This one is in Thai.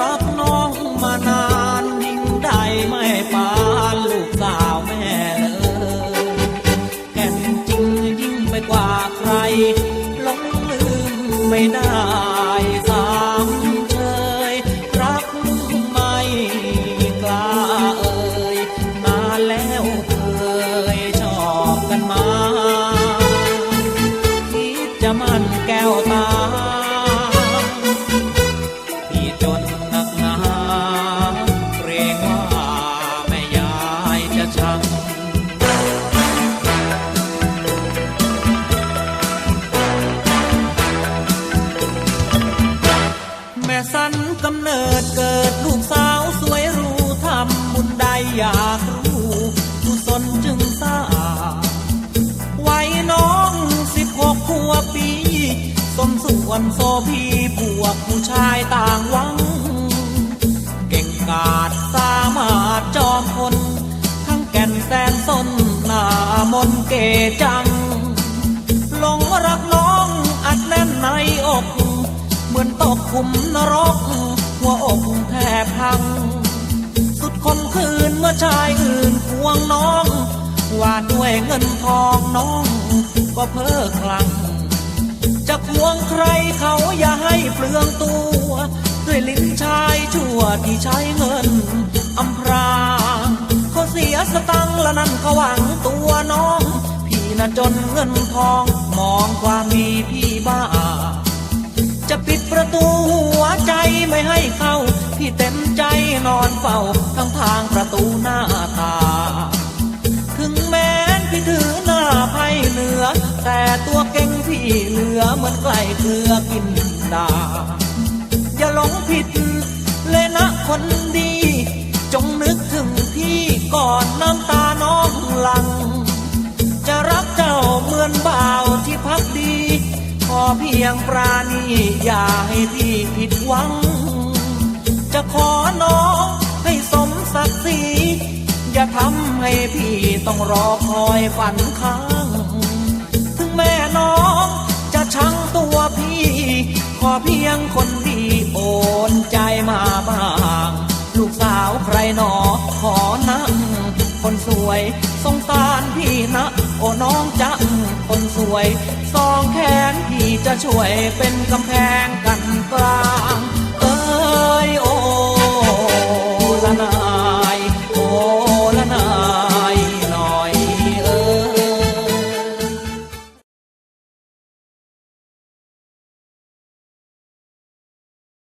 รับน้องมานานยิ่งได้ไม่ปานลูกสาวแม่เลยแก่นจริงยิ่งไปกว่าใครหลงลืมไม่ได้สามเชยรักไม่กล้าเอ่ยนาแล้วเคยชอบกันมาคิดจะมันแก้วตา สันกำเนิดเกิดลูกสาวสวยรู้ทำบุญใดอยากรู้กุศลจึงสร้าวัยน้องสิบหกขัวบปีสมส่วนโซพีพวกผู้ชายต่างหวัง เก่งกาจสามารถจอมคนทั้งแก่นแสนสนหน้ามนเกจัง ขุมนรก หัวอกแทบพัง สุดคนคืนเมื่อชายอื่นควงน้องว่าด้วยเงินทองน้อง ก็เพ้อคลั่งจะควงใครเขาอย่าให้เปลืองตัว ด้วยลิ้นชายชั่วที่ใช้เงินอำพรางเขาเสียสตังค์ละนั่นเขาหวังตัวน้อง พี่น่ะจนเงินทองมองความมีพี่ ประตูหัวใจไม่ให้เข้า พี่เต็มใจนอนเฝ้าทั้งทางประตูหน้าตา ถึงแม้นพี่ถือหน้าไพ่เหนือ แต่ตัวเก่งพี่เหลือเหมือนไกลเกลือกินดา อย่าหลงผิดเลยนะคนดี เพียงปราณีอย่าให้พี่ผิดหวัง จะขอน้องให้สมศักดิ์ศรีอย่าทำให้พี่ต้องรอคอยฝันค้าง ถึงแม่น้องจะชังตัวพี่ ขอเพียงคนดีโอนใจมาบ้าง ลูกสาวใครหนอขอนั่ง คนสวยสงสาร พี่นะ โอ้น้องจังคนสวย สองแขนพี่จะช่วยเป็นกำแพงกันกลาง